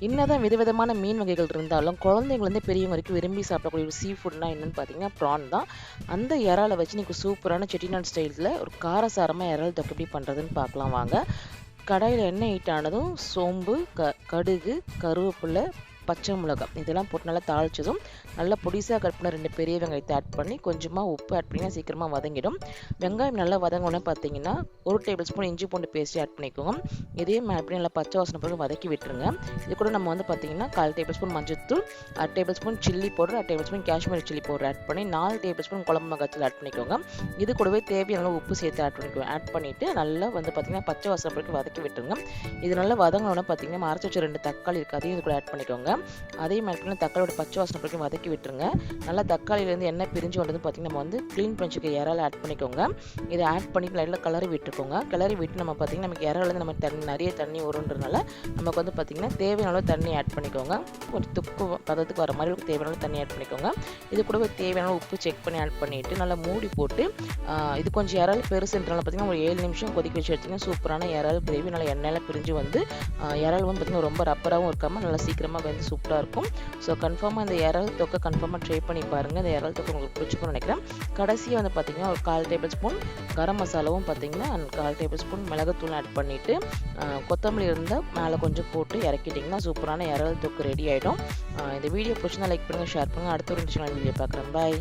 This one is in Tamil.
என்னதான் விதவிதமான மீன் வகைகள் இருந்தாலும் குழந்தைங்கலேருந்து பெரியவங்க வரைக்கும் விரும்பி சாப்பிடக்கூடிய ஒரு சீ ஃபுட்னா என்னன்னு பார்த்தீங்கன்னா ப்ரான் தான். அந்த இறாலை வச்சு நீங்கள் சூப்பரான செட்டிநாடு ஸ்டைலில் ஒரு காரசாரமாக இறால் தொக்கு எப்படி பண்ணுறதுன்னு பார்க்கலாம் வாங்க. கடாயில் எண்ணெய் ஹீட் ஆனதும் சோம்பு க கடுகு கருவேப்பிலை பச்சை மிளகாய். இதெல்லாம் போட்டு நல்லா தாளிச்சதும் நல்லா பொடிசாக கட் பண்ண ரெண்டு பெரிய வெங்காயத்தை ஆட் பண்ணி கொஞ்சமாக உப்பு ஆட் பண்ணினா சீக்கிரமாக வதங்கிடும். வெங்காயம் நல்லா வதங்கணும்னு பார்த்தீங்கன்னா ஒரு டேபிள் ஸ்பூன் இஞ்சி பூண்டு பேஸ்ட் ஆட் பண்ணிக்கோங்க. இதையும் ஆட் பண்ணி நல்லா பச்சை வாசனை பிறகு வதக்கி விட்டுருங்க. இது கூட நம்ம வந்து பார்த்தீங்கன்னா கால் டேபிள் ஸ்பூன் மஞ்சத்தூள் அரை டேபிள் ஸ்பூன் சில்லி பவுடர் அரை tablespoon Kashmir chilli powder add பண்ணி நாலு டேபிள் ஸ்பூன் குழம்பு மிளகாத்தூள் ஆட் பண்ணிக்கோங்க. இது கூடவே தேவையான உப்பு சேர்த்து ஆட் பண்ணிக்கோங்க ஆட் பண்ணிவிட்டு நல்லா வந்து பார்த்தீங்கன்னா பச்சை வாசனை பிறகு வதக்கி விட்டுருங்க. இது நல்லா வதங்கணும்னா பார்த்தீங்கன்னா மறைச்சி வச்ச ரெண்டு தக்காளி இருக்குது அதையும் இது கூட ஆட் பண்ணிக்கோங்க. அதே மாதிரி தக்காளியோட பச்சை வாசனை பிடிக்கும் வதக்கி விட்டுருங்க. நல்லா தக்காளியிலேருந்து எண்ணெய் பிரிஞ்சு வந்தது பார்த்தீங்கன்னா நம்ம வந்து க்ளீன் பண்ணிச்சுக்க இறால் ஆட் பண்ணிக்கோங்க. இதை ஆட் பண்ணி லைட்டில் கிளறி விட்டுருக்கோங்க. கிளறி விட்டு நம்ம பார்த்தீங்கன்னா நமக்கு இறாலேருந்து நம்ம தண்ணி நிறைய தண்ணி வருன்றதுனால நமக்கு வந்து பார்த்திங்கன்னா தேவையான அளவு தண்ணி ஆட் பண்ணிக்கோங்க. ஒரு துப்பு பதத்துக்கு வர மாதிரி தேவையான தண்ணி ஆட் பண்ணிக்கோங்க. இது கூட தேவையான உப்பு செக் பண்ணி ஆட் பண்ணிவிட்டு நல்லா மூடி போட்டு இது கொஞ்சம் இறால் பெருசுன்றனால பார்த்திங்கன்னா ஒரு ஏழு நிமிஷம் கொதிக்க வச்சு எடுத்திங்கன்னா சூப்பரான இறால் கிரேவி. நல்லா எண்ணெயில் பிரிஞ்சு வந்து இறால் வந்து பார்த்திங்கன்னா ரொம்ப ரப்பராகவும் இருக்காமல் நல்லா சீக்கிரமாக வந்து சூப்பராக இருக்கும். ஸோ கன்ஃபார்மாக இந்த இறால் தொக்கை கன்ஃபார்மாக ட்ரை பண்ணி பாருங்கள் இந்த இறால் தொக்கை உங்களுக்கு பிடிச்சிக்கணும்னு நினைக்கிறேன். கடைசியாக வந்து பார்த்திங்கன்னா ஒரு கால் டேபிள் ஸ்பூன் கரம் மசாலாவும் பார்த்திங்கன்னா கால் டேபிள் ஸ்பூன் மிளகுத்தூள் ஆட் பண்ணிவிட்டு கொத்தமல்லி இருந்தால் மேலே கொஞ்சம் போட்டு இறக்கிட்டிங்கன்னா சூப்பரான இறால் தொக்கு ரெடி ஆகிடும் இந்த வீடியோ பிடிச்சிருந்தா லைக் பண்ணுங்கள் ஷேர் பண்ணுங்கள் அடுத்த ஒரு வீடியோ பார்க்குறேன். பாய்